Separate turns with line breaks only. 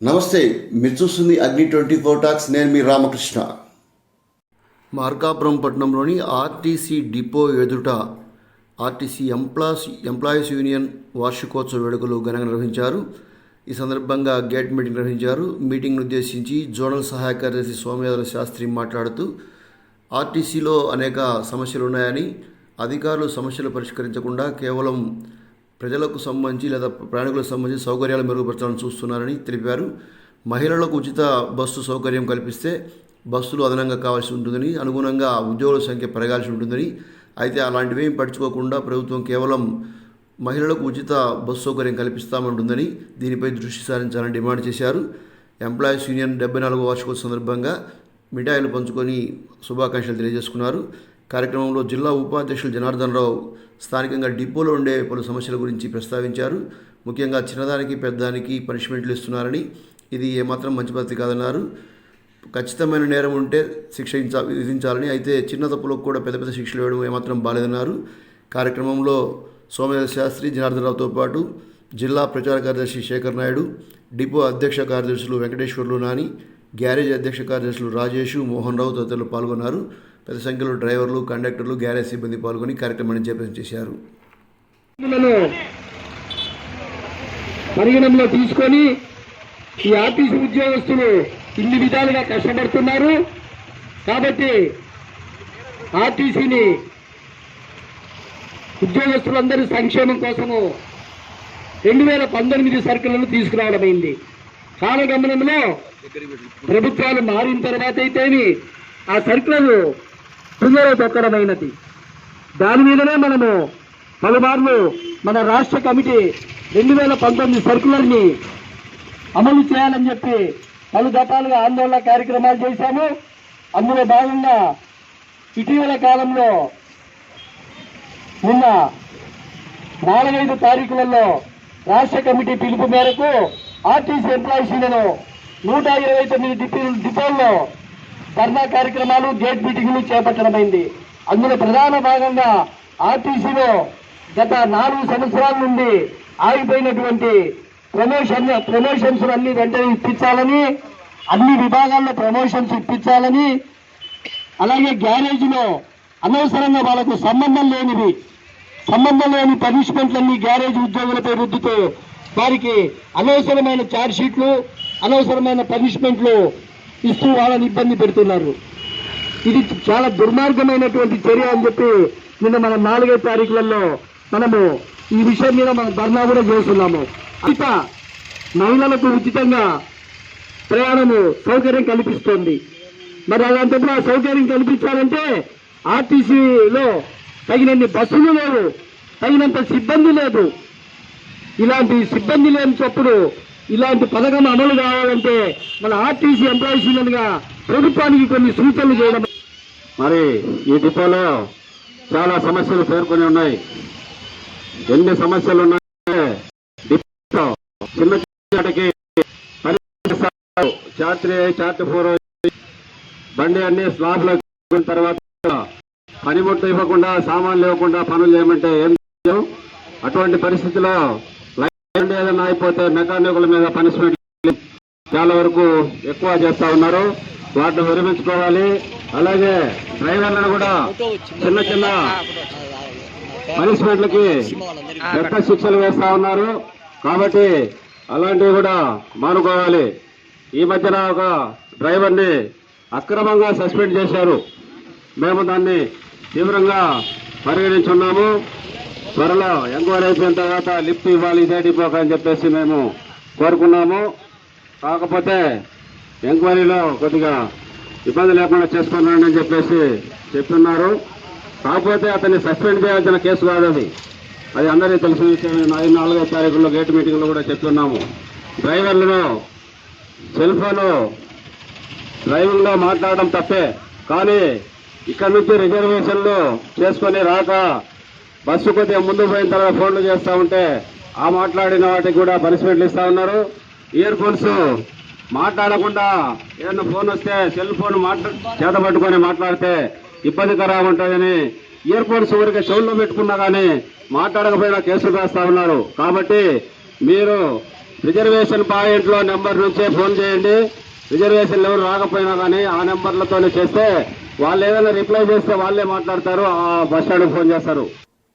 నమస్తే మీరు చూస్తుంది అగ్ని ట్వంటీ ఫోర్ టాక్స్ నేను మీ రామకృష్ణ. మార్కాపురం పట్టణంలోని ఆర్టీసీ డిపో ఎదుట ఆర్టీసీ ఎంప్లాస్ ఎంప్లాయీస్ యూనియన్ వార్షికోత్సవ వేడుకలు ఘనంగా నిర్వహించారు. ఈ సందర్భంగా గేట్ మీటింగ్ నిర్వహించారు. మీటింగ్ను ఉద్దేశించి జోనల్ సహాయ కార్యదర్శి సోమయాదల శాస్త్రి మాట్లాడుతూ ఆర్టీసీలో అనేక సమస్యలు ఉన్నాయని అధికారులు సమస్యలు పరిష్కరించకుండా కేవలం ప్రజలకు సంబంధించి లేదా ప్రయాణికులకు సంబంధించి సౌకర్యాలు మెరుగుపరచాలని చూస్తున్నారని తెలిపారు. మహిళలకు ఉచిత బస్సు సౌకర్యం కల్పిస్తే బస్సులు అదనంగా కావాల్సి ఉంటుందని అనుగుణంగా ఉద్యోగుల సంఖ్య పెరగాల్సి ఉంటుందని. అయితే అలాంటివేం పట్టించుకోకుండా ప్రభుత్వం కేవలం మహిళలకు ఉచిత బస్సు సౌకర్యం కల్పిస్తామంటుందని దీనిపై దృష్టి సారించాలని డిమాండ్ చేశారు. ఎంప్లాయీస్ యూనియన్ డెబ్బై నాలుగో వార్షికోత్సవ సందర్భంగా మిఠాయిలు పంచుకొని శుభాకాంక్షలు తెలియజేసుకున్నారు. కార్యక్రమంలో జిల్లా ఉపాధ్యక్షులు జనార్దన్ రావు స్థానికంగా డిపోలో ఉండే పలు సమస్యల గురించి ప్రస్తావించారు. ముఖ్యంగా చిన్నదానికి పెద్దదానికి పనిష్మెంట్లు ఇస్తున్నారని ఇది ఏమాత్రం మంచి పద్ధతి కాదన్నారు. ఖచ్చితమైన నేరం ఉంటే శిక్షించ విధించాలని అయితే చిన్న తప్పులకు కూడా పెద్ద పెద్ద శిక్షలు వేయడం ఏమాత్రం బాలేదన్నారు. కార్యక్రమంలో సోమేశ్వర శాస్త్రి జనార్దనరావుతో పాటు జిల్లా ప్రచార కార్యదర్శి శేఖర్ నాయుడు డిపో అధ్యక్ష కార్యదర్శులు వెంకటేశ్వర్లు నాని గ్యారేజ్ అధ్యక్ష కార్యదర్శులు రాజేషు మోహన్ రావు తదితరులు పాల్గొన్నారు. పెద్ద సంఖ్యలో డ్రైవర్లు కండక్టర్లు గ్యారేజ్ సిబ్బంది పాల్గొని కార్యక్రమాన్ని జయప్రదం చేశారు.
పరిగణంలో తీసుకొని ఈ ఆఫీసు ఉద్యోగస్తులు ఇన్ని విధాలుగా కష్టపడుతున్నారు. కాబట్టి ఆర్టీసీని ఉద్యోగస్తులందరి సంక్షేమం కోసము రెండు వేల పంతొమ్మిది సర్కిళ్ళను తీసుకురావడమైంది. కాలగమనంలో ప్రభుత్వాలు మారిన తర్వాత అయితేమి ఆ సర్కులను పునరుద్ధరణమైనది దాని మీదనే మనము పలుమార్లు మన రాష్ట్ర కమిటీ రెండు వేల పంతొమ్మిది సర్కులర్ని అమలు చేయాలని చెప్పి పలు దఫాలుగా ఆందోళన కార్యక్రమాలు చేశాము. అందులో భాగంగా ఇటీవల కాలంలో నిన్న నాలుగైదు తారీఖులలో రాష్ట్ర కమిటీ పిలుపు మేరకు ఆర్టీసీ ఎంప్లాయీసీలను నూట ఇరవై తొమ్మిది డిపో డిపోల్లో ధర్నా కార్యక్రమాలు గేట్ మీటింగ్లు చేపట్టడమైంది. అందులో ప్రధాన భాగంగా ఆర్టీసీలో గత నాలుగు సంవత్సరాల నుండి ఆగిపోయినటువంటి ప్రమోషన్ ప్రమోషన్స్ అన్ని వెంటనే ఇప్పించాలని అన్ని విభాగాల్లో ప్రమోషన్స్ ఇప్పించాలని అలాగే గ్యారేజ్లో అనవసరంగా వాళ్ళకు సంబంధం లేనివి సంబంధం లేని పనిష్మెంట్లన్నీ గ్యారేజ్ ఉద్యోగులపై రుద్దుతూ వారికి అనవసరమైన ఛార్జ్ షీట్లు అనవసరమైన పనిష్మెంట్లు ఇస్తూ వాళ్ళని ఇబ్బంది పెడుతున్నారు. ఇది చాలా దుర్మార్గమైనటువంటి చర్య అని చెప్పి నిన్న మనం నాలుగైదు తారీఖులలో మనము ఈ విషయం మీద మనం ధర్నా కూడా చేస్తున్నాము. ఇక మహిళలకు ఉచితంగా ప్రయాణము సౌకర్యం కల్పిస్తోంది. మరి అలాంటప్పుడు ఆ సౌకర్యం కల్పించాలంటే ఆర్టీసీలో తగినన్ని బస్సులు లేవు తగినంత సిబ్బంది లేదు. ఇలాంటి సిబ్బంది లేని చప్పుడు ఇలాంటి పథకం అమలు కావాలంటే మన ఆర్టీసీ ఎంప్లాయీస్ యూనియన్గా ప్రభుత్వానికి కొన్ని సూచనలు చేయడం.
మరి ఈ డిపోలో చాలా సమస్యలు పేర్కొని ఉన్నాయి. ఎన్ని సమస్యలు ఉన్నాయంటే డిపో చిన్న చిన్నటికి చార్ట్ త్రీ చార్ట్ ఫోర్ బండి అన్ని స్లాబ్లో తర్వాత పనిముట్లు ఇవ్వకుండా సామాన్లు ఇవ్వకుండా పనులు చేయమంటే ఏం అటువంటి పరిస్థితిలో ఏదైనా అయిపోతే మెకానికుల మీద పనిష్మెంట్ చాలా వరకు ఎక్కువ చేస్తా ఉన్నారు. వాటిని విరమించుకోవాలి. అలాగే డ్రైవర్లను కూడా చిన్న చిన్న పనిష్మెంట్లకి పెద్ద శిక్షలు వేస్తా ఉన్నారు. కాబట్టి అలాంటివి కూడా మానుకోవాలి. ఈ మధ్యన ఒక డ్రైవర్ని అక్రమంగా సస్పెండ్ చేశారు. మేము దాన్ని తీవ్రంగా పరిగణించున్నాము. త్వరలో ఎంక్వైరీ అయిపోయిన తర్వాత లిఫ్ట్ ఇవ్వాలి ఇదే డిపోక అని చెప్పేసి మేము కోరుకున్నాము. కాకపోతే ఎంక్వైరీలో కొద్దిగా ఇబ్బంది లేకుండా చేసుకున్నాను అని చెప్పేసి చెప్తున్నారు. కాకపోతే అతన్ని సస్పెండ్ చేయాల్సిన కేసు కాదు అది. అది అందరికీ తెలిసిన విషయం ఐదు నాలుగో తారీఖుల్లో గేట్ మీటింగ్లో కూడా చెప్తున్నాము. డ్రైవర్లను సెల్ ఫోన్ డ్రైవింగ్లో మాట్లాడడం తప్పే. కానీ ఇక్కడ నుంచి రిజర్వేషన్లు చేసుకొని రాక బస్సు కొద్దిగా ముందు పోయిన తర్వాత ఫోన్లు చేస్తూ ఉంటే ఆ మాట్లాడిన వాటికి కూడా పనిష్మెంట్లు ఇస్తూ ఉన్నారు. ఇయర్ ఫోన్స్ మాట్లాడకుండా ఏదైనా ఫోన్ వస్తే సెల్ ఫోన్ మాట్లా చేత పట్టుకొని మాట్లాడితే ఇబ్బందికరంగా ఉంటుందని ఇయర్ ఫోన్స్ ఊరికే చెవుల్లో పెట్టుకున్నా కానీ మాట్లాడకపోయినా కేసులు రాస్తా ఉన్నారు. కాబట్టి మీరు రిజర్వేషన్ పాయింట్లో నెంబర్ నుంచే ఫోన్ చేయండి. రిజర్వేషన్ ఎవరు రాకపోయినా కానీ ఆ నెంబర్లతోనే చేస్తే వాళ్ళు ఏదైనా రిప్లై చేస్తే వాళ్ళే మాట్లాడతారు ఆ బస్ స్టాండ్కి ఫోన్ చేస్తారు.